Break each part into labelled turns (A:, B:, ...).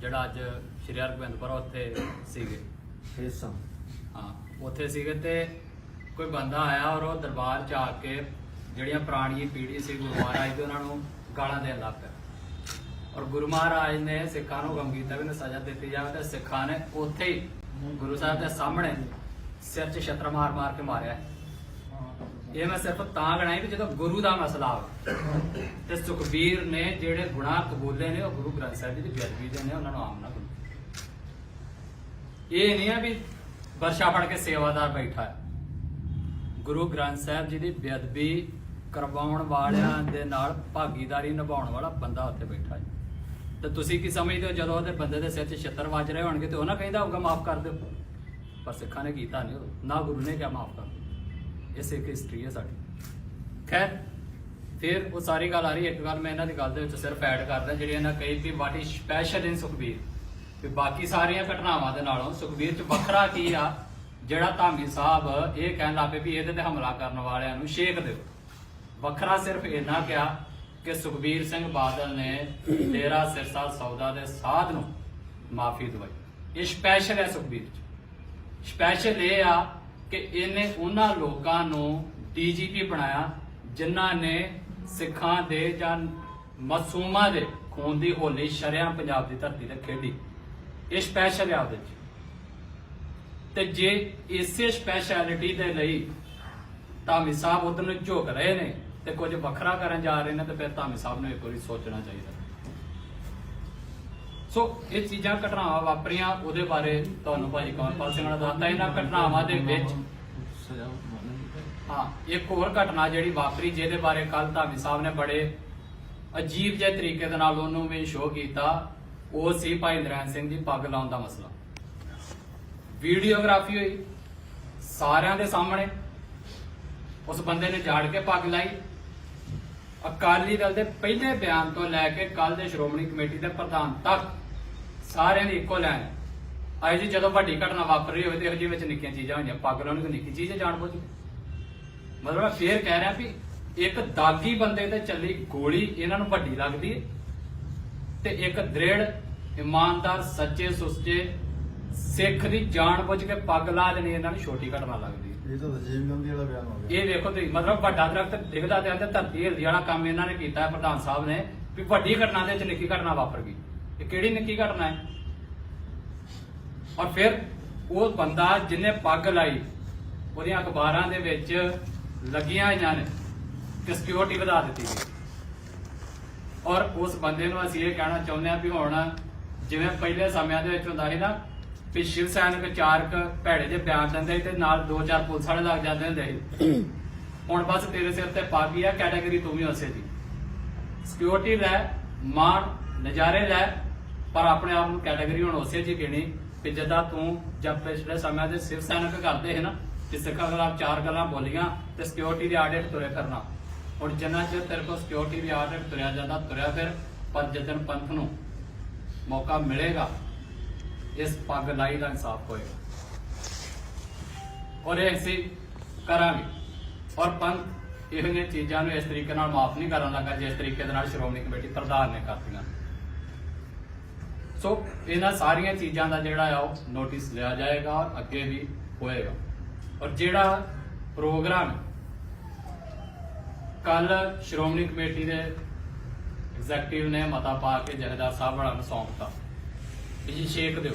A: ਜਿਹੜਾ ਅੱਜ ਸ਼੍ਰੀ ਹਰਗੋਬਿੰਦਪੁਰ ਉੱਥੇ ਸੀਗੇ।
B: ਹਿੱਸਾ
A: ਹਾਂ ਉੱਥੇ ਸੀਗੇ ਤੇ ਕੋਈ ਬੰਦਾ ਆਇਆ ਔਰ ਉਹ ਦਰਬਾਰ ਚ ਆ ਕੇ ਜਿਹੜੀਆਂ ਪੁਰਾਣੀ ਪੀੜ੍ਹੀ ਸੀ ਗੁਰੂ ਮਹਾਰਾਜ ਦੀ ਉਹਨਾਂ ਨੂੰ ਗਾਲਾਂ ਦੇਣ ਲੱਗ ਪਿਆ। ਔਰ ਗੁਰੂ ਮਹਾਰਾਜ ਨੇ ਸਿੱਖਾਂ ਨੂੰ ਹੁਕਮ ਕੀਤਾ ਵੀ ਇਹਨੂੰ ਸਜ਼ਾ ਦਿੱਤੀ ਜਾਵੇ ਤੇ ਸਿੱਖਾਂ ਨੇ ਉੱਥੇ ਹੀ ਗੁਰੂ ਸਾਹਿਬ ਦੇ ਸਾਹਮਣੇ ਸਿਰ 'ਚ ਛਤਰ ਮਾਰ ਮਾਰ ਕੇ ਮਾਰਿਆ। ਇਹ ਮੈਂ ਸਿਰਫ ਤਾਂ ਗਣਾਈ ਵੀ ਜਦੋਂ ਗੁਰੂ ਦਾ ਮਸਲਾ ਆ ਤੇ ਸੁਖਬੀਰ ਨੇ ਜਿਹੜੇ ਗੁਨਾਹ ਕਬੂਲੇ ਨੇ, ਉਹ ਗੁਰੂ ਗ੍ਰੰਥ ਸਾਹਿਬ ਜੀ ਦੀ ਬੇਅਦਬੀ ਦੇ ਨੇ, ਉਹਨਾਂ ਨੂੰ ਆਮ ਨਾ ਕਰੋ ਇਹ ਨਹੀਂ ਆ ਵੀ ਵਰਸ਼ਾ ਫੜ ਕੇ ਸੇਵਾਦਾਰ ਬੈਠਾ ਹੈ। ਗੁਰੂ ਗ੍ਰੰਥ ਸਾਹਿਬ ਜੀ ਦੀ ਬੇਅਦਬੀ ਕਰਵਾਉਣ ਵਾਲਿਆਂ ਦੇ ਨਾਲ ਭਾਗੀਦਾਰੀ ਨਿਭਾਉਣ ਵਾਲਾ ਬੰਦਾ ਉੱਥੇ ਬੈਠਾ ਹੈ। ਤੇ ਤੁਸੀਂ ਕੀ ਸਮਝਦੇ ਹੋ, ਜਦੋਂ ਉਹਦੇ ਬੰਦੇ ਦੇ ਸਿਰ 'ਚ ਛੱਤਰ ਵੱਜ ਰਹੇ ਹੋਣਗੇ ਤੇ ਨਾ ਕਹਿੰਦਾ ਹੋਊਗਾ, ਮਾਫ ਕਰ ਦਿਓ। ਪਰ ਸਿੱਖਾਂ ਨੇ ਕੀਤਾ ਨਹੀਂ ਉਹ ਨਾ ਗੁਰੂ ਨੇ ਕਿਹਾ ਮਾਫ ਕਰ ਦਿਓ ਇਹ ਸਿੱਖ ਹਿਸਟਰੀ ਹੈ ਸਾਡੀ। ਖੈਰ ਫਿਰ ਉਹ ਸਾਰੀ ਗੱਲ ਆ ਰਹੀ ਹੈ, ਇੱਕ ਗੱਲ ਮੈਂ ਇਹਨਾਂ ਦੀ ਗੱਲ ਦੇ ਵਿੱਚ ਸਿਰਫ ਐਡ ਕਰਦਾ ਜਿਹੜੀ ਇਹਨਾਂ ਕਹੀ ਵੀ what is special in Sukhbir. ਵੀ ਬਾਕੀ ਸਾਰੀਆਂ ਘਟਨਾਵਾਂ ਦੇ ਨਾਲੋਂ ਸੁਖਬੀਰ ਚ ਵੱਖਰਾ ਕੀ ਆ ਜਿਹੜਾ ਧਾਮੀ ਸਾਹਿਬ ਇਹ ਕਹਿਣ ਲੱਗੇ ਵੀ ਇਹਦੇ ਤੇ ਹਮਲਾ ਕਰਨ ਵਾਲਿਆਂ ਨੂੰ ਸ਼ੇਕ ਦਿਓ। ਵੱਖਰਾ ਸਿਰਫ ਇੰਨਾ ਕਿਹਾ ਕਿ ਸੁਖਬੀਰ ਸਿੰਘ ਬਾਦਲ ਨੇ ਤੇਰਾ ਸਿਰਸਾ ਸੌਦਾ ਦੇ ਸਾਧ ਨੂੰ ਮਾਫੀ ਦਵਾਈ। ਇਹ ਸਪੈਸ਼ਲ ਹੈ ਸੁਖਬੀਰ ਚ। ਸਪੈਸ਼ਲ ਇਹ ਆ ਕਿ ਇਹਨੇ ਉਹਨਾਂ ਲੋਕਾਂ ਨੂੰ ਡੀਜੀਪੀ ਬਣਾਇਆ, ਜਿਨ੍ਹਾਂ ਨੇ ਸਿੱਖਾਂ ਦੇ ਜਾਂ ਮਾਸੂਮਾਂ ਦੇ ਖੂਨ ਦੀ ਹੋਲੀ ਸ਼ਰਿਆਂ ਪੰਜਾਬ ਦੀ ਧਰਤੀ ਤੇ ਖੇਡੀ। ਇਹ ਸਪੈਸ਼ਲ ਆ ਉਹਦੇ ਚ। ਤੇ ਜੇ ਇਸੇ ਸਪੈਸ਼ਲਿਟੀ ਦੇ ਲਈ ਧਾਮੀ ਸਾਹਿਬ ਉਧਰ ਨੂੰ ਝੁਕ ਰਹੇ ਨੇ ਤੇ ਕੁਝ ਵੱਖਰਾ ਕਰਨ ਜਾ ਰਹੇ ਨੇ, ਤੇ ਫਿਰ ਧਾਮੀ ਸਾਹਿਬ ਨੂੰ ਇੱਕ ਵਾਰੀ ਸੋਚਣਾ ਚਾਹੀਦਾ। ਸੋ ਇਹ ਚੀਜ਼ਾਂ, ਘਟਨਾਵਾਂ ਵਾਪਰੀਆਂ, ਉਹਦੇ ਬਾਰੇ ਤੁਹਾਨੂੰ ਭਾਜੀ ਕਮਲਪਾਲ ਸਿੰਘ ਨੇ ਦੱਸਤਾ। ਇਹਨਾਂ ਘਟਨਾਵਾਂ ਦੇ ਵਿੱਚ ਹਾਂ, ਇੱਕ ਹੋਰ ਘਟਨਾ ਜਿਹੜੀ ਵਾਪਰੀ, ਜਿਹਦੇ ਬਾਰੇ ਕੱਲ ਧਾਮੀ ਸਾਹਿਬ ਨੇ ਬੜੇ ਅਜੀਬ ਜਿਹੇ ਤਰੀਕੇ ਦੇ ਨਾਲ ਉਹਨੂੰ ਵੀ ਸ਼ੋਅ ਕੀਤਾ। ਉਹ ਸੀ ਭਾਈ ਨਰੈਣ ਸਿੰਘ ਦੀ ਪੱਗ ਲਾਉਣ ਦਾ ਮਸਲਾ। ਵੀਡੀਓਗ੍ਰਾਫੀ ਹੋਈ। ਸਾਰਿਆਂ ਦੇ ਸਾਹਮਣੇ। ਉਸ ਬੰਦੇ ਨੇ ਝਾੜ ਕੇ ਪੱਗ ਲਾਈ। ਅਕਾਲੀ ਦਲ ਦੇ ਪਹਿਲੇ ਬਿਆਨ ਤੋਂ ਲੈ ਕੇ ਕੱਲ ਦੇ ਸ਼੍ਰੋਮਣੀ ਕਮੇਟੀ ਦੇ ਪ੍ਰਧਾਨ ਤੱਕ ਸਾਰਿਆਂ ਦੀ ਇੱਕੋ ਲੈਣ ਆਏ ਜੀ, ਜਦੋਂ ਵੱਡੀ ਘਟਨਾ ਵਾਪਰ ਰਹੀ ਹੋਵੇ ਤੇ ਇਹੋ ਜਿਹੇ ਵਿੱਚ ਨਿੱਕੀਆਂ ਚੀਜ਼ਾਂ ਹੋਈਆਂ, ਪੱਗ ਲਾਉਣੀ ਕੋਈ ਨਿੱਕੀ ਚੀਜ਼ ਜਾਣ ਬੁੱਝ ਮਤਲਬ ਮੈਂ ਫੇਰ ਕਹਿ ਰਿਹਾ ਵੀ ਇੱਕ ਦਾਗੀ ਬੰਦੇ ਤੇ ਚੱਲੀ ਗੋਲੀ ਇਹਨਾਂ ਨੂੰ ਵੱਡੀ ਲੱਗਦੀ ਹੈ ਤੇ ਇੱਕ ਦ੍ਰਿੜ, ਇਮਾਨਦਾਰ, ਸੱਚੇ, ਸੁੱਚੇ ਸਿੱਖ ਦੀ ਜਾਣ ਬੁੱਝ ਕੇ ਪੱਗ ਲਾ ਦੇਣੀ ਇਹਨਾਂ ਨੂੰ ਛੋਟੀ ਘਟਨਾ ਲੱਗਦੀ
C: ਇਹ ਤਾਂ ਰਜੀਵ ਗਾਂਧੀ ਵਾਲਾ ਬਿਆਨ ਹੋ ਗਿਆ।
A: ਇਹ ਵੇਖੋ ਤੁਸੀਂ, ਮਤਲਬ ਵੱਡਾ ਦਰਖਤ ਦਿਖਦਾ ਤੇ ਆਂਦੇ ਧਰਤੀ ਹਿਲਦੀ ਵਾਲਾ ਕੰਮ ਇਹਨਾਂ ਨੇ ਕੀਤਾ ਹੈ ਪ੍ਰਧਾਨ ਸਾਹਿਬ ਨੇ, ਵੀ ਵੱਡੀ ਘਟਨਾ ਦੇ ਵਿੱਚ ਨਿੱਕੀ ਘਟਨਾ ਵਾਪਰ ਗਈ। ਇਹ ਕਿਹੜੀ ਨਿੱਕੀ ਘਟਨਾ ਹੈ? ਔਰ ਫਿਰ ਉਹ ਬੰਦਾ ਜਿਹਨੇ ਪੱਗ ਲਾਈ, ਉਹਦੀਆਂ ਅਖਬਾਰਾਂ ਦੇ ਵਿੱਚ ਲੱਗੀਆਂ ਹੋਈਆਂ ਨੇ ਕਿ ਸਿਕਿਉਰਿਟੀ ਵਧਾ ਦਿੱਤੀ ਗਈ। ਔਰ ਉਸ ਬੰਦੇ ਨੂੰ ਅਸੀਂ ਇਹ ਕਹਿਣਾ ਚਾਹੁੰਦੇ ਹਾਂ ਵੀ ਹੁਣ ਜਿਵੇਂ ਪਹਿਲੇ ਸਮਿਆਂ ਦੇ ਵਿੱਚ ਹੁੰਦਾ ਸੀ ਨਾ ਵੀ ਸ਼ਿਵ ਸੈਨਿਕ ਚਾਰਕ ਭੈੜੇ ਜਿਹੇ ਬਿਆਨ ਦਿੰਦੇ ਤੇ ਨਾਲ ਦੋ ਚਾਰ ਪੁਲਿਸ ਵਾਲੇ ਲੱਗ ਜਾਂਦੇ ਹੁੰਦੇ ਸੀ। ਹੁਣ ਬਸ ਤੇਰੇ ਸਿਰ ਤੇ ਪਾ ਗਈ ਕੈਟਾਗਰੀ ਤੂੰ ਵੀ ਉਸੇ ਦੀ। ਸਿਕਿਉਰਿਟੀ ਲੈ, ਮਾਣ, ਨਜ਼ਾਰੇ ਲੈ, ਪਰ ਆਪਣੇ ਆਪ ਨੂੰ ਕੈਟਾਗਰੀ ਹੁਣ ਉਸੇ ਜੀ ਗਿਣੀ ਕਿ ਜਦਾਂ ਤੂੰ ਜਦ ਪਿਛਲੇ ਸਮਿਆਂ ਦੇ ਸਿਵ ਸੈਨਿਕ ਕਰਦੇ ਹੈ ਨਾ ਕਿ ਸਿੱਖਾਂ ਖਿਲਾਫ ਚਾਰ ਗੱਲਾਂ ਬੋਲੀਆਂ ਤੇ ਸਿਕਿਉਰਿਟੀ ਦੇ ਆਡਿਟ ਤੁਰੇ ਕਰਨਾ ਹੁਣ ਜਿੰਨਾ ਚਿਰ ਤੇਰੇ ਕੋਲ ਸਿਕਿਉਰਿਟੀ ਦੇ ਆਡਿਟ ਤੁਰਿਆ ਜਾਂਦਾ, ਤੁਰਿਆ ਫਿਰ ਪਰ ਜਤਨ ਪੰਥ ਨੂੰ ਮੌਕਾ ਮਿਲੇਗਾ ਇਸ ਪੱਗ ਲਾਈ ਦਾ ਇਨਸਾਫ ਹੋਏਗਾ। ਔਰ ਇਹ ਅਸੀਂ ਕਰਾਂਗੇ। ਔਰ ਪੰਥ ਇਹੋ ਜਿਹੀਆਂ ਚੀਜ਼ਾਂ ਨੂੰ ਇਸ ਤਰੀਕੇ ਨਾਲ ਮਾਫ ਨਹੀਂ ਕਰਨ ਲੱਗਾ, ਜਿਸ ਤਰੀਕੇ ਦੇ ਨਾਲ ਸ਼੍ਰੋਮਣੀ ਕਮੇਟੀ ਪ੍ਰਧਾਨ ਨੇ ਕਰਤੀਆਂ ਸੋ ਇਹਨਾਂ ਸਾਰੀਆਂ ਚੀਜ਼ਾਂ ਦਾ ਜਿਹੜਾ ਆ ਉਹ ਨੋਟਿਸ ਲਿਆ ਜਾਏਗਾ ਔਰ ਅੱਗੇ ਵੀ ਹੋਏਗਾ। ਔਰ ਜਿਹੜਾ ਪ੍ਰੋਗਰਾਮ ਕੱਲ ਸ਼੍ਰੋਮਣੀ ਕਮੇਟੀ ਦੇ ਐਗਜ਼ੈਕਟਿਵ ਨੇ ਮਤਾ ਪਾ ਕੇ ਜਥੇਦਾਰ ਸਾਹਿਬ ਬਣਾ ਨੂੰ ਸੌਂਪਤਾ। ਵੀ ਜੀ ਦਿਓ।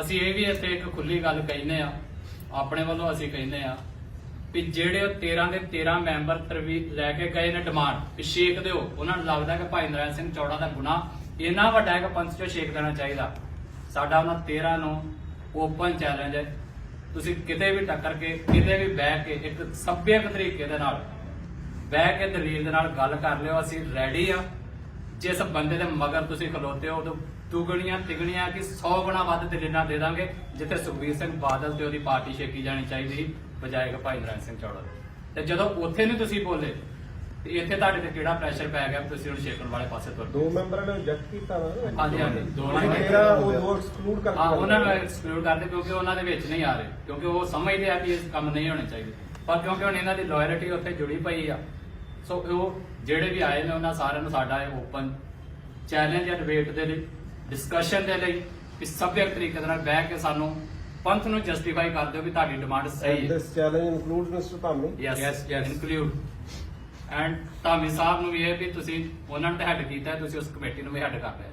A: ਅਸੀਂ ਇਹ ਵੀ ਇੱਥੇ ਇੱਕ ਖੁੱਲੀ ਗੱਲ ਕਹਿੰਦੇ ਆ ਆਪਣੇ ਵੱਲੋਂ ਅਸੀਂ ਕਹਿੰਦੇ ਆ ਵੀ ਜਿਹੜੇ ਉਹ 13 ਦੇ 13 ਮੈਂਬਰ ਤਰਵੀ ਲੈ ਕੇ ਗਏ ਨੇ ਡਿਮਾਂਡ, ਵੀ ਸ਼ੇਕ ਦਿਓ। ਉਹਨਾਂ ਨੂੰ ਲੱਗਦਾ ਕਿ ਭਾਈ ਨਰਾਇਣ ਸਿੰਘ ਚੌੜਾ ਦਾ ਗੁਨਾਹ ਇੰਨਾ ਵੱਡਾ ਹੈ ਕਿ ਪੰਥ ਚੋਂ ਸ਼ੇਕ ਦੇਣਾ ਚਾਹੀਦਾ। ਸਾਡਾ ਉਹਨਾਂ 13 ਨੂੰ ਓਪਨ ਚੈਲੰਜ ਹੈ। ਤੁਸੀਂ ਕਿਤੇ ਵੀ ਟੱਕਰ ਕੇ, ਕਿਤੇ ਵੀ ਬਹਿ ਕੇ ਇੱਕ ਸੱਭਿਅਕ ਤਰੀਕੇ ਦੇ ਨਾਲ, ਬਹਿ ਕੇ ਦਲੀਲ ਦੇ ਨਾਲ ਗੱਲ ਕਰ ਲਿਓ। ਅਸੀਂ ਰੈਡੀ ਆ ਜਿਸ ਬੰਦੇ ਦੇ ਮਗਰ ਤੁਸੀਂ ਖਲੋਤੇ ਹੋ ਉਦੋਂ ਦੁਗਣੀਆਂ ਤਿਗਣੀਆਂ ਕਿ 100 ਗੁਣਾ ਵੱਧ ਦਲੀਲਾਂ ਦੇ ਦਾਂਗੇ ਜਿੱਥੇ ਸੁਖਬੀਰ ਸਿੰਘ ਬਾਦਲ ਤੇ ਉਹਦੀ ਪਾਰਟੀ ਛੇਕੀ ਜਾਣੀ ਚਾਹੀਦੀ ਸੀ ਬਜਾਏ ਕਿ ਭਾਈ ਨਰਾਇਣ ਸਿੰਘ ਚੌੜਾ। ਤੇ ਜਦੋਂ ਉੱਥੇ ਨਹੀਂ ਤੁਸੀਂ ਬੋਲੇ ਤੇ ਇੱਥੇ ਤੁਹਾਡੇ ਤੇ ਕਿਹੜਾ ਪ੍ਰੈਸ਼ਰ ਪੈ ਗਿਆ ਤੁਸੀਂ ਹੁਣ ਛੇਕਣ ਵਾਲੇ ਪਾਸੇ ਤੁਰ?
D: ਦੋ ਮੈਂਬਰਾਂ ਨੇ ਰਿਜੈਕਟ ਕੀਤਾ ਨਾ
A: ਹਾਂਜੀ ਹਾਂਜੀ ਦੋਵਾਂ ਨੇ
D: ਮੇਰਾ ਉਹ ਦੋ ਐਕਸਕਲੂਡ ਕਰਕੇ
A: ਹਾਂ ਉਹਨਾਂ ਨੂੰ ਐਕਸਕਲੂਡ ਕਰਦੇ ਕਿਉਂਕਿ ਉਹਨਾਂ ਦੇ ਵਿੱਚ ਨਹੀਂ ਆ ਰਹੇ ਕਿਉਂਕਿ ਉਹ ਸਮਝਦੇ ਆ ਕਿ ਇਹ ਕੰਮ ਨਹੀਂ ਹੋਣੇ ਚਾਹੀਦੇ ਪਰ ਕਿਉਂਕਿ ਹੁਣ ਇਹਨਾਂ ਦੀ ਲਾਇਲਟੀ ਉੱਥੇ ਜੁੜੀ ਪਈ ਆ ਸੋ ਉਹ ਜਿਹੜੇ ਵੀ ਆਏ ਨੇ ਉਹਨਾਂ ਸਾਰਿਆਂ ਨੂੰ ਸਾਡਾ ਇਹ ਓਪਨ ਚੈਲੰਜ ਜਾਂ ਡਿਬੇਟ ਦੇ ਲਈ ਡਿਸਕਸ਼ਨ ਦੇ ਲਈ ਵੀ ਸਭਿਅਕ ਤਰੀਕੇ ਦੇ ਨਾਲ ਬਹਿ ਕੇ ਸਾਨੂੰ ਪੰਥ ਨੂੰ ਜਸਟੀਫਾਈ ਕਰ ਦਿਓ ਵੀ ਤੁਹਾਡੀ ਡਿਮਾਂਡ ਸਹੀ ਹੈ
D: this challenge includes Mr. Tommy.
A: Yes
B: yes.
A: Include and Dhami Sahib ਨੂੰ ਵੀ ਇਹ ਵੀ ਤੁਸੀਂ ਉਹਨਾਂ ਨੇ ਹੈਡ ਕੀਤਾ ਹੈ, ਤੁਸੀਂ ਉਸ ਕਮੇਟੀ ਨੂੰ ਵੀ ਹੈਡ ਕਰ ਰਹੇ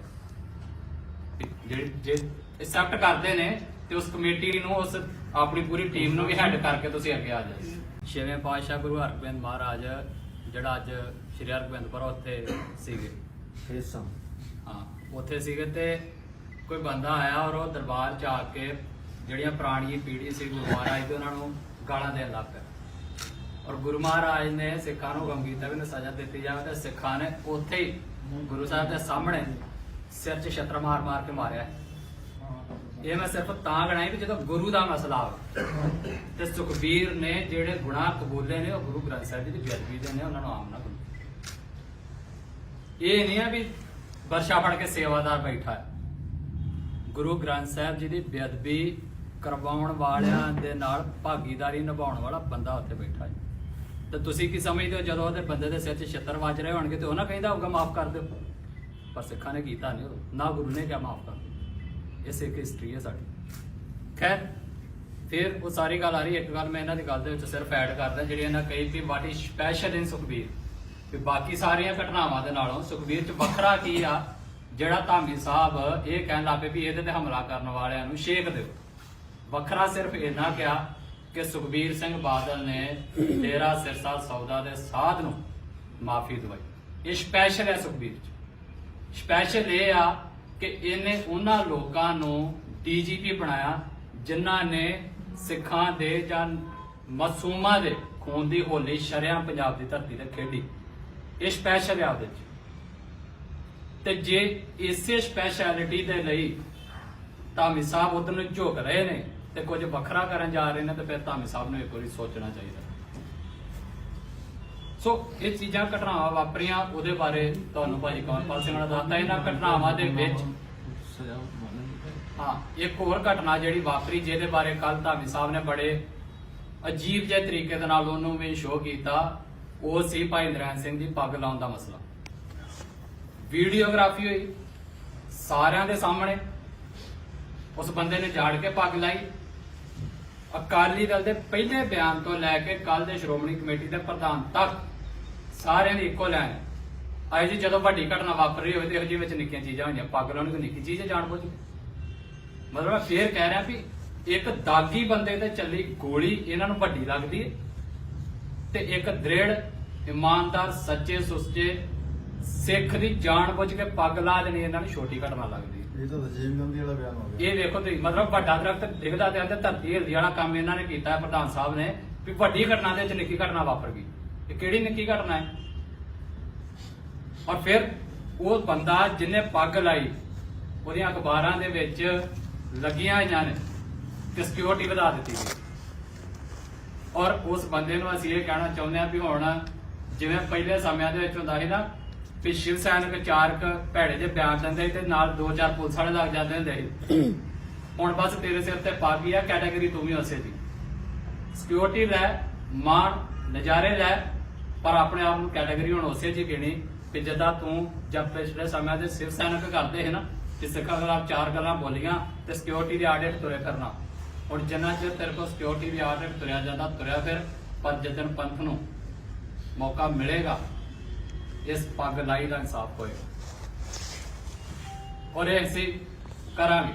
A: ਹੋ ਜੇ ਜੇ ਐਕਸੈਪਟ ਕਰਦੇ ਨੇ ਤੇ ਉਸ ਕਮੇਟੀ ਨੂੰ ਉਸ ਆਪਣੀ ਪੂਰੀ ਟੀਮ ਨੂੰ ਵੀ ਹੈਡ ਕਰਕੇ ਤੁਸੀਂ ਅੱਗੇ ਆ ਜਾਓ ਛੇਵੇਂ ਪਾਤਸ਼ਾਹ ਗੁਰੂ ਹਰਗੋਬਿੰਦ ਮਹਾਰਾਜ ਜਿਹੜਾ ਅੱਜ ਸ਼੍ਰੀ ਹਰਗੋਬਿੰਦਪੁਰ ਉੱਥੇ ਸੀਗੇ।
B: ਹਿੱਸਾ।
A: ਹਾਂ ਉੱਥੇ ਸੀਗੇ ਤੇ ਕੋਈ ਬੰਦਾ ਆਇਆ ਔਰ ਉਹ ਦਰਬਾਰ ਚ ਆ ਕੇ ਜਿਹੜੀਆਂ ਪੁਰਾਣੀ ਪੀੜ੍ਹੀ ਸੀ ਗੁਰੂ ਮਹਾਰਾਜ ਦੇ ਉਹਨਾਂ ਨੂੰ ਗਾਲਾਂ ਦੇਣ ਲੱਗ ਪਿਆ। ਔਰ ਗੁਰੂ ਮਹਾਰਾਜ ਨੇ ਸਿੱਖਾਂ ਨੂੰ ਕੀਤਾ ਵੀ ਇਹਨੂੰ ਸਜ਼ਾ ਦਿੱਤੀ ਜਾਵੇ ਤੇ ਸਿੱਖਾਂ ਨੇ ਉੱਥੇ ਹੀ ਗੁਰੂ ਸਾਹਿਬ ਦੇ ਸਾਹਮਣੇ ਸਿਰ 'ਚ ਛਤਰ ਮਾਰ ਮਾਰ ਕੇ ਮਾਰਿਆ। ਇਹ ਮੈਂ ਸਿਰਫ ਤਾਂ ਗਣਾਈ ਵੀ ਜਦੋਂ ਗੁਰੂ ਦਾ ਮਸਲਾ ਹੋਵੇ ਤੇ ਸੁਖਬੀਰ ਨੇ ਜਿਹੜੇ ਗੁਨਾਹ ਕਬੂਲੇ ਨੇ, ਉਹ ਗੁਰੂ ਗ੍ਰੰਥ ਸਾਹਿਬ ਜੀ ਦੀ ਬੇਅਦਬੀ ਦੇ ਨੇ, ਉਹਨਾਂ ਨੂੰ ਆਮ ਨਾ ਕਰੋ ਇਹ ਨਹੀਂ ਆ ਵੀ ਵਰਸ਼ਾ ਫੜ ਕੇ ਸੇਵਾਦਾਰ ਬੈਠਾ ਹੈ। ਗੁਰੂ ਗ੍ਰੰਥ ਸਾਹਿਬ ਜੀ ਦੀ ਬੇਅਦਬੀ ਕਰਵਾਉਣ ਵਾਲਿਆਂ ਦੇ ਨਾਲ ਭਾਗੀਦਾਰੀ ਨਿਭਾਉਣ ਵਾਲਾ ਬੰਦਾ ਉੱਥੇ ਬੈਠਾ ਹੈ। ਤੇ ਤੁਸੀਂ ਕੀ ਸਮਝਦੇ ਹੋ, ਜਦੋਂ ਉਹਦੇ ਬੰਦੇ ਦੇ ਸਿਰ 'ਚ ਛਿੱਤਰ ਵੱਜ ਰਹੇ ਹੋਣਗੇ ਤੇ ਉਹ ਨਾ ਕਹਿੰਦਾ ਹੋਊਗਾ, ਮਾਫ ਕਰ ਦਿਓ। ਪਰ ਸਿੱਖਾਂ ਨੇ ਕੀਤਾ ਨਹੀਂ ਉਹ ਨਾ ਗੁਰੂ ਨੇ ਕਿਹਾ ਮਾਫ ਕਰ ਦਿਓ। ਇਹ ਸਿੱਖ ਹਿਸਟਰੀ ਹੈ ਸਾਡੀ। ਖੈਰ, ਫਿਰ ਉਹ ਸਾਰੀ ਗੱਲ ਆ ਰਹੀ ਇੱਕ ਗੱਲ ਮੈਂ ਇਹਨਾਂ ਦੀ ਗੱਲ ਦੇ ਵਿੱਚ ਸਿਰਫ ਐਡ ਕਰਦਾ, ਜਿਹੜੀ ਇਹਨਾਂ ਕਹੀ ਵੀ what is special in Sukhbir. ਵੀ ਬਾਕੀ ਸਾਰੀਆਂ ਘਟਨਾਵਾਂ ਦੇ ਨਾਲੋਂ ਸੁਖਬੀਰ ਚ ਵੱਖਰਾ ਕੀ ਆ, ਜਿਹੜਾ ਧਾਮੀ ਸਾਹਿਬ ਇਹ ਕਹਿਣ ਲੱਪੇ ਵੀ ਇਹਦੇ ਤੇ ਹਮਲਾ ਕਰਨ ਵਾਲਿਆਂ ਨੂੰ ਛੇਕ ਦਿਓ। ਵੱਖਰਾ ਸਿਰਫ ਇੰਨਾ ਕਿਹਾ ਕਿ ਸੁਖਬੀਰ ਸਿੰਘ ਬਾਦਲ ਨੇ ਤੇਰਾ ਸਿਰਸਾ ਸੌਦਾ ਦੇ ਸਾਧ ਨੂੰ ਮਾਫੀ ਦਵਾਈ। ਇਹ ਸਪੈਸ਼ਲ ਹੈ ਸੁਖਬੀਰ ਚ। ਸਪੈਸ਼ਲ ਇਹ ਆ ਕਿ ਇਹਨੇ ਉਹਨਾਂ ਲੋਕਾਂ ਨੂੰ ਡੀਜੀਪੀ ਬਣਾਇਆ, ਜਿਨ੍ਹਾਂ ਨੇ ਸਿੱਖਾਂ ਦੇ ਜਾਂ ਮਾਸੂਮਾਂ ਦੇ ਖੂਨ ਦੀ ਹੋਲੀ ਸ਼ਰਿਆਂ ਪੰਜਾਬ ਦੀ ਧਰਤੀ ਤੇ ਖੇਡੀ। ਇਹ ਸਪੈਸ਼ਲ ਹੈ ਉਹਦੇ ਚ। ਤੇ ਜੇ ਇਸੇ ਸਪੈਸ਼ਲਿਟੀ ਦੇ ਲਈ ਧਾਮੀ ਸਾਹਿਬ ਉਧਰ ਨੂੰ ਝੁਕ ਰਹੇ ਨੇ ਤੇ ਕੁਝ ਵੱਖਰਾ ਕਰਨ ਜਾ ਰਹੇ ਨੇ, ਤੇ ਫਿਰ ਧਾਮੀ ਸਾਹਿਬ ਨੂੰ ਇੱਕ ਵਾਰੀ ਸੋਚਣਾ ਚਾਹੀਦਾ। ਸੋ ਇਹ ਚੀਜ਼ਾਂ ਘਟਨਾਵਾਂ ਵਾਪਰੀਆਂ, ਉਹਦੇ ਬਾਰੇ ਤੁਹਾਨੂੰ ਭਾਜੀ ਕਮਲਪਾਲ ਸਿੰਘ ਨੇ ਦੱਸਤਾ ਇਹਨਾਂ ਘਟਨਾਵਾਂ ਦੇ ਵਿੱਚ ਹਾਂ, ਇੱਕ ਹੋਰ ਘਟਨਾ ਜਿਹੜੀ ਵਾਪਰੀ, ਜਿਹਦੇ ਬਾਰੇ ਕੱਲ ਧਾਮੀ ਸਾਹਿਬ ਨੇ ਬੜੇ ਅਜੀਬ ਜਿਹੇ ਤਰੀਕੇ ਦੇ ਨਾਲ ਉਹਨੂੰ ਵੀ ਸ਼ੋਅ ਕੀਤਾ। ਉਹ ਸੀ ਭਾਈ ਨਰੈਣ ਸਿੰਘ ਦੀ ਪੱਗ ਲਾਉਣ ਦਾ ਮਸਲਾ। ਵੀਡੀਓਗ੍ਰਾਫੀ ਹੋਈ ਸਾਰਿਆਂ ਦੇ ਸਾਹਮਣੇ। ਉਸ ਬੰਦੇ ਨੇ ਝਾੜ ਕੇ ਪੱਗ ਲਾਈ। ਅਕਾਲੀ ਦਲ ਦੇ ਪਹਿਲੇ ਬਿਆਨ ਤੋਂ ਲੈ ਕੇ ਕੱਲ ਦੇ ਸ਼੍ਰੋਮਣੀ ਕਮੇਟੀ ਦੇ ਪ੍ਰਧਾਨ ਤੱਕ ਸਾਰਿਆਂ ਦੀ ਇੱਕੋ ਲਾਈਨ। ਆਏ ਜੀ ਜਦੋਂ ਵੱਡੀ ਘਟਨਾ ਵਾਪਰ ਰਹੀ ਹੋਵੇ ਤੇ ਇਹੋ ਜਿਹੀ ਵਿੱਚ ਨਿੱਕੀਆਂ ਚੀਜ਼ਾਂ ਹੋਈਆਂ ਪੱਗ ਲਾਉਣ ਕੋਈ ਨਿੱਕੀ ਚੀਜ਼ ਹੈ ਜਾਣ ਬੁੱਝ? ਕੇ ਮਤਲਬ ਮੈਂ ਫੇਰ ਕਹਿ ਰਿਹਾ ਵੀ ਇੱਕ ਦਾਗੀ ਬੰਦੇ ਤੇ ਚੱਲੀ ਗੋਲੀ ਇਹਨਾਂ ਨੂੰ ਵੱਡੀ ਲੱਗਦੀ ਹੈ ਤੇ ਇੱਕ ਦ੍ਰਿੜ ਇਮਾਨਦਾਰ ਸੱਚੇ ਸੁੱਚੇ ਸਿੱਖ ਦੀ ਜਾਣ ਬੁੱਝ ਕੇ ਪੱਗ ਲਾ ਦੇਣੀ ਇਹਨਾਂ ਨੂੰ ਛੋਟੀ ਘਟਨਾ ਲੱਗਦੀ
C: ਇਹ ਤਾਂ ਰਜੀਵ ਗਾਂਧੀ ਵਾਲਾ ਬਿਆਨ ਹੋ ਗਿਆ।
A: ਇਹ ਵੇਖੋ ਤੁਸੀਂ ਮਤਲਬ ਵੱਡਾ ਦਰਖਤ ਡਿੱਗਦਾ ਤੇ ਆਂਦੇ ਧਰਤੀ ਹਿਲਦੀ ਵਾਲਾ ਕੰਮ ਇਹਨਾਂ ਨੇ ਕੀਤਾ ਪ੍ਰਧਾਨ ਸਾਹਿਬ ਨੇ ਵੀ ਵੱਡੀ ਘਟਨਾ ਦੇ ਵਿੱਚ ਨਿੱਕੀ ਘਟਨਾ ਵਾਪਰ ਗਈ। ਇਹ ਕਿਹੜੀ ਨਿੱਕੀ ਘਟਨਾ ਹੈ? ਔਰ ਫਿਰ ਉਹ ਬੰਦਾ ਜਿਹਨੇ ਪੱਗ ਲਾਈ, ਉਹਦੀਆਂ ਅਖਬਾਰਾਂ ਦੇ ਵਿੱਚ ਲੱਗੀਆਂ ਹੋਈਆਂ ਨੇ ਤੇ ਸਿਕਿਉਰਿਟੀ ਵਧਾ ਦਿੱਤੀ ਗਈ। ਔਰ ਉਸ ਬੰਦੇ ਨੂੰ ਅਸੀਂ ਇਹ ਕਹਿਣਾ ਚਾਹੁੰਦੇ ਹਾਂ ਵੀ ਹੁਣ ਜਿਵੇਂ ਪਹਿਲੇ ਸਮਿਆਂ ਦੇ ਵਿੱਚ ਹੁੰਦਾ ਸੀ ਨਾ, ਵੀ ਸ਼ਿਵ ਸੈਨਿਕ ਚਾਰਕ ਭੈੜੇ ਦੇ ਬਿਆਨ ਦਿੰਦੇ ਸੀ ਤੇ ਨਾਲ ਦੋ ਚਾਰ ਪੁਲਿਸ ਵਾਲੇ ਲੱਗ ਜਾਂਦੇ ਹੁੰਦੇ ਸੀ। ਹੁਣ ਬਸ ਤੇਰੇ ਸਿਰ ਤੇ ਪਾ ਗਈ ਆ ਕੈਟਾਗਰੀ ਤੂੰ ਵੀ ਉਸੇ ਦੀ। ਸਿਕਿਉਰਿਟੀ ਲੈ, ਮਾਣ, ਨਜ਼ਾਰੇ ਲੈ ਪਰ ਆਪਣੇ ਆਪ ਨੂੰ ਕੈਟਾਗਰੀ ਹੁਣ ਉਸੇ ਚ ਗਿਣੀ ਕਿ ਜਦਾਂ ਤੂੰ ਜਦ ਪਿਛਲੇ ਸਮਿਆਂ ਦੇ ਸਿਵ ਸੈਨਿਕ ਕਰਦੇ ਹੈ ਨਾ, ਕਿ ਸਿੱਖਾਂ ਖਿਲਾਫ ਚਾਰ ਗੱਲਾਂ ਬੋਲੀਆਂ ਤੇ ਸਿਕਿਉਰਿਟੀ ਦੇ ਆਡਿਟ ਤੁਰੇ ਫਿਰਨਾ। ਹੁਣ ਜਿੰਨਾ ਚਿਰ ਤੇਰੇ ਕੋਲ ਸਿਕਿਉਰਿਟੀ ਦੀ ਆਡਿਟ ਤੁਰਿਆ ਜਾਂਦਾ, ਤੁਰਿਆ ਫਿਰ, ਪਰ ਜਦੋਂ ਪੰਥ ਨੂੰ ਮੌਕਾ ਮਿਲੇਗਾ, ਇਸ ਪੱਗ ਲਾਈ ਦਾ ਇਨਸਾਫ ਹੋਏਗਾ। ਔਰ ਇਹ ਅਸੀਂ ਕਰਾਂਗੇ।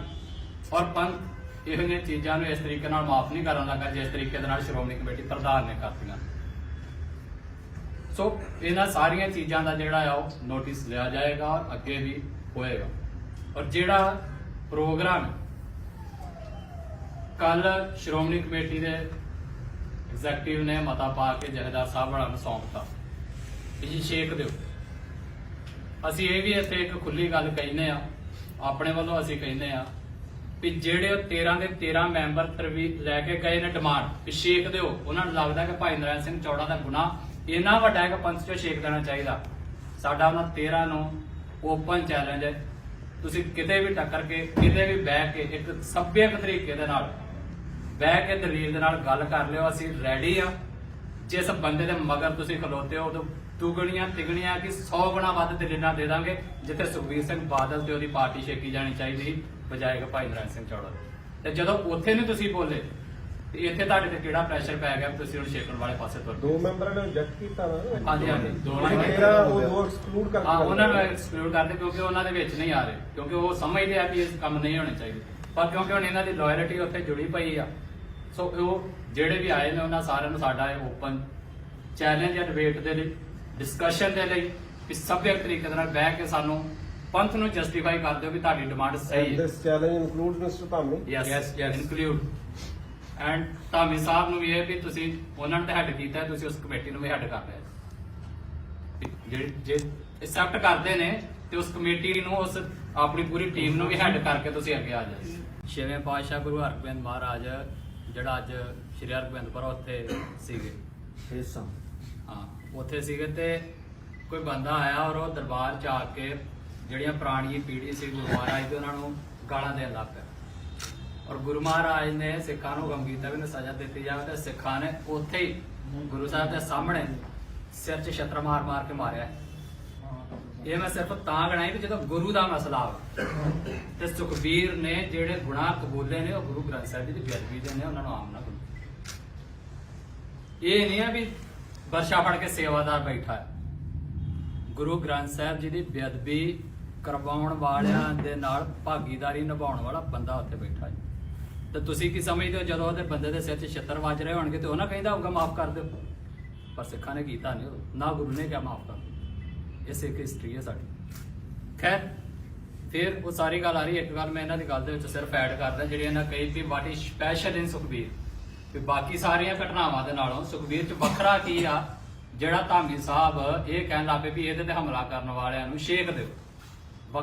A: ਔਰ ਪੰਥ ਇਹੋ ਜਿਹੀਆਂ ਚੀਜ਼ਾਂ ਨੂੰ ਇਸ ਤਰੀਕੇ ਨਾਲ ਮਾਫ ਨਹੀਂ ਕਰਨ ਲੱਗਾ, ਜਿਸ ਤਰੀਕੇ ਦੇ ਨਾਲ ਸ਼੍ਰੋਮਣੀ ਕਮੇਟੀ ਪ੍ਰਧਾਨ ਨੇ ਕਰਤੀਆਂ। ਸੋ ਇਹਨਾਂ ਸਾਰੀਆਂ ਚੀਜ਼ਾਂ ਦਾ ਜਿਹੜਾ ਆ ਉਹ ਨੋਟਿਸ ਲਿਆ ਜਾਏਗਾ ਔਰ ਅੱਗੇ ਵੀ ਹੋਏਗਾ। ਔਰ ਜਿਹੜਾ ਪ੍ਰੋਗਰਾਮ ਕੱਲ ਸ਼੍ਰੋਮਣੀ ਕਮੇਟੀ ਦੇ ਐਗਜ਼ੈਕਟਿਵ ਨੇ ਮਤਾ ਪਾ ਕੇ ਜਹੇਦਾਰ ਸਾਹਿਬ ਵਾਲਾ ਨੂੰ ਸੌਂਪਤਾ। ਕਿ ਜੀ ਛੇਕ ਦਿਓ। ਅਸੀਂ ਇਹ ਵੀ ਇੱਥੇ ਇੱਕ ਖੁੱਲੀ ਗੱਲ ਕਹਿੰਦੇ ਆ ਆਪਣੇ ਵੱਲੋਂ ਅਸੀਂ ਕਹਿੰਦੇ ਆ ਵੀ ਜਿਹੜੇ ਉਹ 13 ਦੇ 13 ਮੈਂਬਰ ਤਰਵੀ ਲੈ ਕੇ ਗਏ ਨੇ ਡਿਮਾਂਡ, ਵੀ ਛੇਕ ਦਿਓ। ਉਹਨਾਂ ਨੂੰ ਲੱਗਦਾ ਕਿ ਭਾਈ ਨਰਾਇਣ ਸਿੰਘ ਚੌੜਾ ਦਾ ਗੁਨਾਹ ਇੰਨਾ ਵੱਡਾ ਇੱਕ ਪੰਥ ਚੋਂ ਛੇਕ ਦੇਣਾ ਚਾਹੀਦਾ। ਸਾਡਾ ਉਹਨਾਂ 13 ਨੂੰ ਓਪਨ ਚੈਲੰਜ ਹੈ। ਤੁਸੀਂ ਕਿਤੇ ਵੀ ਟੱਕਰ ਕੇ, ਕਿਤੇ ਵੀ ਬਹਿ ਕੇ, ਇੱਕ ਸੱਭਿਅਕ ਤਰੀਕੇ ਦੇ ਨਾਲ ਬਹਿ ਕੇ ਦਲੀਲ ਦੇ ਨਾਲ ਗੱਲ ਕਰ ਲਿਓ, ਅਸੀਂ ਰੈਡੀ ਆ। ਜਿਸ ਬੰਦੇ ਦੇ ਮਗਰ ਤੁਸੀਂ ਖਲੋਤੇ ਹੋ, ਉਦੋਂ ਦੁਗਣੀਆਂ, ਤਿਗਣੀਆਂ ਕਿ 100 ਗੁਣਾ ਵੱਧ ਦਲੀਲਾਂ ਦੇ ਦਾਂਗੇ, ਜਿੱਥੇ ਸੁਖਬੀਰ ਸਿੰਘ ਬਾਦਲ ਤੇ ਉਹਦੀ ਪਾਰਟੀ ਛੇਕੀ ਜਾਣੀ ਚਾਹੀਦੀ ਬਜਾਏਗਾ ਭਾਈ ਨਰਾਇਣ ਸਿੰਘ ਚੌੜਾ ਦੇ। ਤੇ ਜਦੋਂ ਉੱਥੇ ਨਹੀਂ ਤੁਸੀਂ ਬੋਲੇ ਤੇ ਇੱਥੇ ਤੁਹਾਡੇ ਤੇ ਕਿਹੜਾ ਪ੍ਰੈਸ਼ਰ ਪੈ ਗਿਆ ਵੀ ਤੁਸੀਂ ਹੁਣ ਛੇਕਣ ਵਾਲੇ ਪਾਸੇ ਤੁਰ?
D: ਦੋ ਮੈਂਬਰਾਂ ਨੇ ਰਿਜੈਕਟ ਕੀਤਾ ਨਾ।
A: ਹਾਂਜੀ ਹਾਂਜੀ ਦੋ
C: ਹਾਂਜੀ,
A: ਨੇ
D: ਮੇਰਾ ਉਹ ਦੋ ਐਕਸਕਲੂਡ ਕਰਕੇ
A: ਹਾਂ ਉਹਨਾਂ ਨੂੰ ਐਕਸਕਲੂਡ ਕਰਦੇ ਕਿਉਂਕਿ ਉਹਨਾਂ ਦੇ ਵਿੱਚ ਨਹੀਂ ਆ ਰਹੇ। ਕਿਉਂਕਿ ਉਹ ਸਮਝਦੇ ਆ ਕਿ ਇਹ ਕੰਮ ਨਹੀਂ ਹੋਣੇ ਚਾਹੀਦੇ। ਪਰ ਕਿਉਂਕਿ ਹੁਣ ਇਹਨਾਂ ਦੀ ਲਾਇਲਟੀ ਉੱਥੇ ਜੁੜੀ ਪਈ ਆ। ਸੋ ਉਹ ਜਿਹੜੇ ਵੀ ਆਏ ਨੇ ਉਹਨਾਂ ਸਾਰਿਆਂ ਨੂੰ ਸਾਡਾ ਇਹ ਓਪਨ ਚੈਲੰਜ ਜਾਂ ਡਿਬੇਟ ਦੇ ਲਈ ਡਿਸਕਸ਼ਨ ਦੇ ਲਈ ਵੀ ਸਭਿਅਕ ਤਰੀਕੇ ਨਾਲ ਬਹਿ ਕੇ ਸਾਨੂੰ ਪੰਥ ਨੂੰ ਜਸਟੀਫਾਈ ਕਰ ਦਿਓ ਵੀ ਤੁਹਾਡੀ ਡਿਮਾਂਡ ਸਹੀ ਹੈ।
D: This challenge include mister Dhami
A: yes
B: yes.
A: Include and Dhami Sahib ਨੂੰ ਵੀ ਇਹ ਵੀ ਤੁਸੀਂ ਉਹਨਾਂ ਨੇ ਤਾਂ ਹੈਡ ਕੀਤਾ ਹੈ, ਤੁਸੀਂ ਉਸ ਕਮੇਟੀ ਨੂੰ ਵੀ ਹੈਡ ਕਰ ਲਿਆ। ਜਿਹੜੇ ਜੇ ਐਕਸੈਪਟ ਕਰਦੇ ਨੇ ਤੇ ਉਸ ਕਮੇਟੀ ਨੂੰ ਉਸ ਆਪਣੀ ਪੂਰੀ ਟੀਮ ਨੂੰ ਵੀ ਹੈਡ ਕਰਕੇ ਤੁਸੀਂ ਅੱਗੇ ਆ ਜਾਓ। ਛੇਵੇਂ ਪਾਤਸ਼ਾਹ ਗੁਰੂ ਹਰਗੋਬਿੰਦ ਮਹਾਰਾਜ ਜਿਹੜਾ ਅੱਜ ਸ਼੍ਰੀ ਹਰਗੋਬਿੰਦਪੁਰ ਉੱਥੇ ਸੀਗੇ।
B: ਹਿੱਸਾ
A: ਹਾਂ ਉੱਥੇ ਸੀਗੇ ਤੇ ਕੋਈ ਬੰਦਾ ਆਇਆ ਔਰ ਉਹ ਦਰਬਾਰ ਚ ਆ ਕੇ ਜਿਹੜੀਆਂ ਪੁਰਾਣੀ ਪੀੜ੍ਹੀ ਸੀ ਗੁਰੂ ਮਹਾਰਾਜ ਦੀ ਉਹਨਾਂ ਨੂੰ ਗਾਲਾਂ ਦੇਣ ਲੱਗ ਪਿਆ। ਔਰ ਗੁਰੂ ਮਹਾਰਾਜ ਨੇ ਸਿੱਖਾਂ ਨੂੰ ਹੁਕਮ ਕੀਤਾ ਵੀ ਸਜ਼ਾ ਦਿੱਤੀ ਜਾਵੇ ਤੇ ਸਿੱਖਾਂ ਨੇ ਉੱਥੇ ਹੀ ਗੁਰੂ ਸਾਹਿਬ ਦੇ ਸਾਹਮਣੇ ਸਿਰ 'ਚ ਛਤਰ ਮਾਰ ਮਾਰ ਕੇ ਮਾਰਿਆ। ਇਹ ਮੈਂ ਸਿਰਫ ਤਾਂ ਗਣਾਈ ਕਿ ਜਦੋਂ ਗੁਰੂ ਦਾ ਮਸਲਾ ਆ ਤੇ ਸੁਖਬੀਰ ਨੇ ਜਿਹੜੇ ਗੁਨਾਹ ਕਬੂਲੇ ਨੇ, ਉਹ ਗੁਰੂ ਗ੍ਰੰਥ ਸਾਹਿਬ ਜੀ ਦੀ ਬੇਅਦਬੀ ਦੇ ਨੇ, ਉਹਨਾਂ ਨੂੰ ਆਮ ਨਾ ਕਰੋ ਇਹ ਨਹੀਂ ਆ ਵੀ ਵਰਸ਼ਾ ਫੜ ਕੇ ਸੇਵਾਦਾਰ ਬੈਠਾ ਹੈ। ਗੁਰੂ ਗ੍ਰੰਥ ਸਾਹਿਬ ਜੀ ਦੀ ਬੇਅਦਬੀ ਕਰਵਾਉਣ ਵਾਲਿਆਂ ਦੇ ਨਾਲ ਭਾਗੀਦਾਰੀ ਨਿਭਾਉਣ ਵਾਲਾ ਬੰਦਾ ਉੱਥੇ ਬੈਠਾ ਹੈ। ਤੇ ਤੁਸੀਂ ਕੀ ਸਮਝਦੇ ਹੋ ਜਦੋਂ ਉਹਦੇ ਬੰਦੇ ਦੇ ਸਿਰ 'ਚ ਛਿੱਤਰ ਵੱਜ ਰਹੇ ਹੋਣਗੇ ਤੇ ਨਾ ਕਹਿੰਦਾ ਹੋਊਗਾ ਮਾਫ ਕਰ ਦਿਓ। ਪਰ ਸਿੱਖਾਂ ਨੇ ਕੀਤਾ ਨਹੀਂ ਉਹ ਨਾ ਗੁਰੂ ਨੇ ਕਿਹਾ ਮਾਫ ਕਰ ਦਿਓ। ਇਹ ਸਿੱਖ ਹਿਸਟਰੀ ਹੈ ਸਾਡੀ। ਖੈਰ ਫਿਰ ਉਹ ਸਾਰੀ ਗੱਲ ਆ ਰਹੀ ਹੈ, ਇੱਕ ਗੱਲ ਮੈਂ ਇਹਨਾਂ ਦੀ ਗੱਲ ਦੇ ਵਿੱਚ ਸਿਰਫ ਐਡ ਕਰਦਾ ਜਿਹੜੀ ਇਹਨਾਂ ਕਹੀ ਵੀ what is special in Sukhbir. ਵੀ ਬਾਕੀ ਸਾਰੀਆਂ ਘਟਨਾਵਾਂ ਦੇ ਨਾਲੋਂ ਸੁਖਬੀਰ ਚ ਵੱਖਰਾ ਕੀ ਆ? ਜਿਹੜਾ ਧਾਮੀ ਸਾਹਿਬ ਇਹ ਕਹਿਣ ਲੱਗ ਪਏ ਵੀ ਇਹਦੇ ਤੇ ਹਮਲਾ ਕਰਨ ਵਾਲਿਆਂ ਨੂੰ ਸ਼ੇਕ ਦਿਓ।